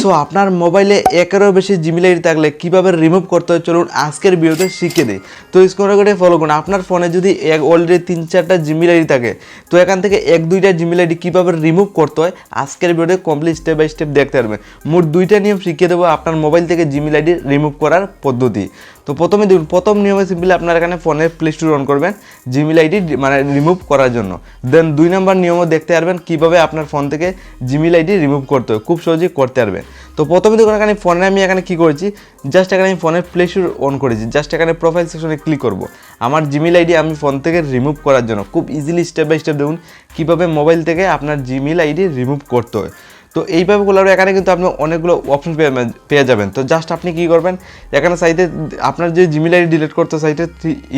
So আপনার মোবাইলে একেরও বেশি জিমেল আইডি থাকলে কীভাবে রিমুভ করতে হয় চলুন আজকের ভিডিওতে শিখে দিই তো স্ক্রল করে ফলো করুন। আপনার ফোনে যদি এক অলরেডি তিন চারটা জিমেল আইডি থাকে, তো এখান থেকে এক দুইটা জিমেল আইডি কীভাবে রিমুভ করতে হয় আজকের ভিডিওতে কমপ্লিট স্টেপ বাই স্টেপ দেখতে পারবেন মোট দুইটা নিয়ম শিখিয়ে দেবো আপনার মোবাইল থেকে জিমেল আইডি রিমুভ করার পদ্ধতি। তো প্রথমে দেখুন, প্রথম নিয়মে সিম্পলি আপনার এখানে ফোনে প্লে স্টোর অন করবেন জিমেল আইডি মানে রিমুভ করার জন্য। দেন দুই নম্বর নিয়মও দেখতে পারবেন কীভাবে আপনার ফোন থেকে জিমেল আইডি রিমুভ করতে হয়, খুব সহজেই করতে পারবেন। তো প্রথমে দেখুন, এখানে ফোনে আমি এখানে কী করেছি জাস্ট এখানে আমি ফোনের প্লে স্টোর অন করেছি জাস্ট এখানে প্রোফাইল সেকশনে ক্লিক করব। আমার জিমেল আইডি আমি ফোন থেকে রিমুভ করার জন্য, খুব ইজিলি স্টেপ বাই স্টেপ দেখুন, কীভাবে মোবাইল থেকে আপনার জিমেল আইডি রিমুভ করতে হয়। তো এইভাবে করলে এখানে কিন্তু আপনি অনেকগুলো অপশন পেয়ে পেয়ে যাবেন। তো জাস্ট আপনি কী করবেন, এখানে সাইটে আপনার যে জিমেল আইডি ডিলিট করতে সাইটে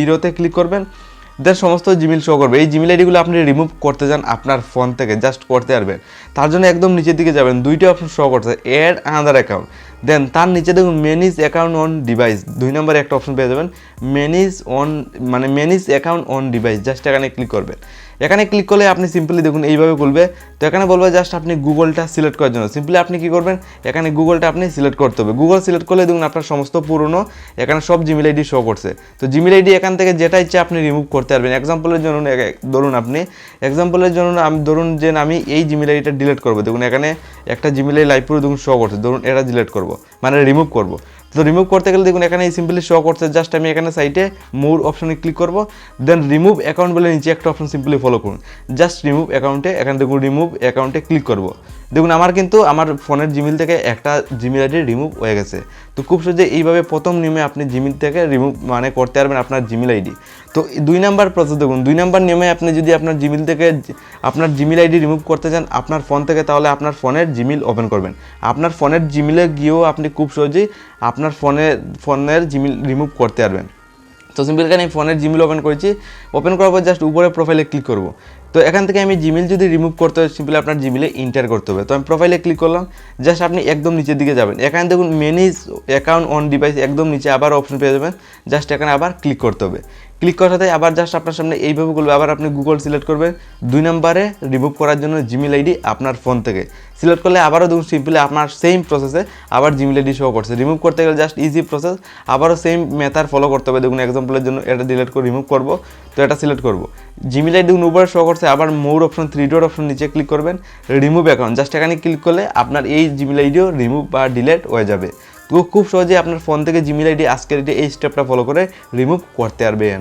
ইরোতে ক্লিক করবেন দেন সমস্ত জিমেল শো করবে। এই জিমেল আইডিগুলো আপনি রিমুভ করতে যান আপনার ফোন থেকে জাস্ট করতে পারবেন। তার জন্য একদম নিচের দিকে যাবেন, দুইটা অপশন শো করতে অ্যাড আনাদার অ্যাকাউন্ট দেন তার নিচে দেখুন মেনিজ অ্যাকাউন্ট অন ডিভাইস দুই নম্বরে একটা অপশন পেয়ে যাবেন। মেনিজ অন মানে manage account on device just এখানে ক্লিক করবেন। এখানে ক্লিক করলে আপনি সিম্পলি দেখুন এইভাবে খুলবে। তো এখানে বলবে জাস্ট আপনি গুগলটা সিলেক্ট করার জন্য। সিম্পলি আপনি কী করবেন? এখানে গুগলটা আপনি সিলেক্ট করতে হবে। গুগল সিলেক্ট করলে দেখুন আপনার সমস্ত পুরনো, এখানে সব জিমেল আইডি শো করছে। তো জিমেল আইডি এখান থেকে যেটা ইচ্ছে আপনি রিমুভ করতে পারবেন। এক্সাম্পলের জন্য ধরুন আপনি। এক্সাম্পলের জন্য আমি, ধরুন যে আমি এই জিমেল আইডিটা ডিলিট করব। দেখুন এখানে একটা জিমেল আইডি লাইভ পুরো দেখুন শো করছে। ধরুন এটা ডিলিট করব। মানে রিমুভ করব। তো রিমুভ করতে গেলে দেখুন এখানে এই সিম্পলি শো করছে জাস্ট আমি এখানে সাইটে মোর অপশনে ক্লিক করব দেন রিমুভ অ্যাকাউন্ট বলে নিচে একটা অপশন সিম্পলি ফলো করুন। জাস্ট রিমুভ অ্যাকাউন্টে এখানে দেখুন রিমুভ অ্যাকাউন্টে ক্লিক করব। দেখুন, আমার কিন্তু আমার ফোনের জিমেল থেকে একটা জিমেল আইডি রিমুভ হয়ে গেছে। তো খুব সহজে এইভাবে প্রথম নিয়মে আপনি জিমেল থেকে রিমুভ মানে করতে পারবেন আপনার জিমেল আইডি তো দুই নাম্বার প্রসেস দেখুন, দুই নাম্বার নিয়মে আপনি যদি আপনার জিমেল থেকে আপনার জিমেল আইডি রিমুভ করতে চান আপনার ফোন থেকে, তাহলে আপনার ফোনের জিমেল ওপেন করবেন। আপনার ফোনের জিমেলে গিয়েও আপনি খুব সহজেই আপনার ফোনে, ফোনের জিমেল রিমুভ করতে পারবেন। তো সিম্পল এখানে আমি ফোনের জিমেল ওপেন করেছি। ওপেন করার পর জাস্ট উপরে প্রোফাইলে ক্লিক করব। তো এখান থেকে আমি জিমেল যদি রিমুভ করতে হয় সিম্পলি আপনার জিমেলে ইন্টার করতে হবে। তো আমি প্রোফাইলে ক্লিক করলাম জাস্ট আপনি একদম নিচের দিকে যাবেন। এখানে দেখুন ম্যানেজ অ্যাকাউন্ট অন ডিভাইস একদম নিচে আবার অপশন পেয়ে যাবেন জাস্ট এখানে আবার ক্লিক করতে হবে। ক্লিক করার সাথে আবার জাস্ট আপনার সামনে এইভাবে করবে আবার আপনি গুগল সিলেক্ট করবেন। দুই নম্বরে রিমুভ করার জন্য জিমেল আইডি আপনার ফোন থেকে। সিলেক্ট করলে আবারও দেখুন সিম্পলি আপনার সেম প্রসেসে আবার জিমেল আইডি শো করছে। রিমুভ করতে গেলে জাস্ট ইজি প্রসেস আবারও সেম মেথার ফলো করতে হবে। দেখুন এক্সাম্পলের জন্য এটা ডিলেট করে রিমুভ করব, তো এটা সিলেক্ট করব। জিমেল আইডি উপরে শো করছে, আবার more option three dot option নিচে ক্লিক করবেন। রিমুভ অ্যাকাউন্ট জাস্ট এখানে ক্লিক করলে আপনার এই জিমেল আইডিও রিমুভ বা ডিলেট হয়ে যাবে। খুব সহজে আপনার ফোন থেকে জিমেল আইডি আজকের এই স্টেপটা ফলো করে রিমুভ করতে পারবেন।